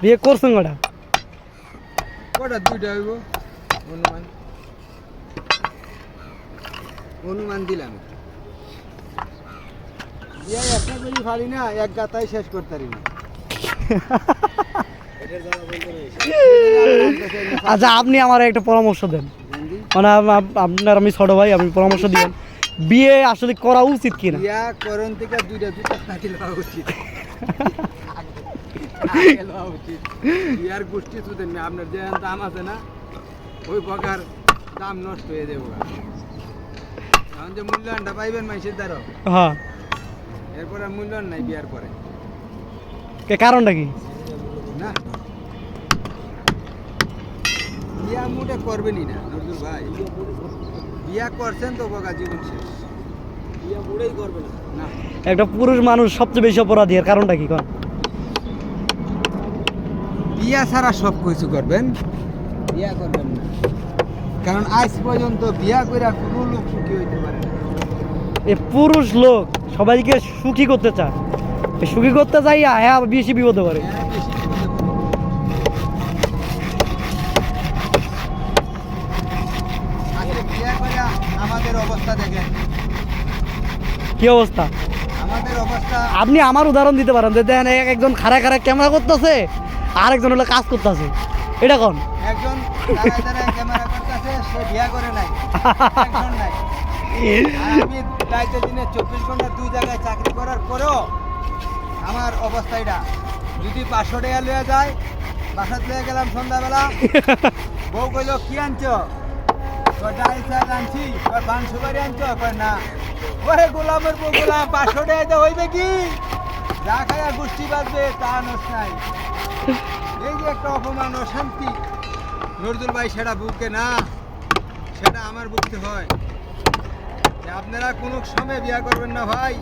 বিয়ে করছেন কটা? কটা? দুইটা হইব। অনুমান। অনুমান দিলাম। ইয়া একটা করি ফালি না এক গাতাই শেষ করতে পারি না। আচ্ছা আপনি আমার একটা পরামর্শ দেন? মানে আপ- আপ- আপনার আমি ছোট ভাই আপনি পরামর্শ দিবেন বিয়ে আসলে করা উচিত কিনা? ইয়া করণ থেকে দুইটা দুইটা উচিত। ইয়ার গোষ্ঠী সুদেন আপনার যে দাম আছে না ওই প্রকার দাম নষ্ট হয়ে যাব। এখন যে মূল্যায়নটা পাইবেন মানুষের দ্বারা হ্যাঁ। এরপরে মূল্যায়ন নাই বিয়ার পরে। কে কারণটা কি? না। বিয়া মোটে করবেনই না নজরুল ভাই। বিয়া করছেন তো বগা জীবন শেষ। বিয়া মোটেই করবে না। না। একটা পুরুষ মানুষ সবচেয়ে বেশি অপরাধী এর কারণটা কি? কন? বিয়া ছাড়া সব কিছু করবেন? বিয়া করবেন না। কারণ আজ পর্যন্ত বিয়া করে কোনো লোক সুখী হইতে পারে না। এ পুরুষ লোক সবাইকে সুখী করতে চায়। সুখী করতে যাইয়া হ্যাঁ বেশি বিপদে পারে এরা বেশি বিপদে পড়ে। আজকে বিয়া করে আমাদের অবস্থা দেখেন। কি অবস্থা? আমাদের অবস্থা আপনি আমার উদাহরণ দিতে পারেন যে দেখেন এক- একজন খাড়া খাড়া ক্যামেরা করতেছে। আর একজন হলো কাজ করতেছে। এটা কোন? একজন ক্যামেরা করতেছে, সে বিয়া করে নাই। আমি দিনে চব্বিশ ঘণ্টা দুই জায়গায় চাকরি করার আমার অবস্থা এটা। যদি পাঁচশো টাকা যায় গেলাম কি আনছো? আনছি। সুপারি না। গোলামের বউ গোলাম পাঁচশো টাকাতে হইবে কি? তা এই যে একটা অপমান, অশান্তি। ভাই, সেটা না, সেটা আমার হয়। আপনারা কোনো সময় বিয়া করবেন না ভাই।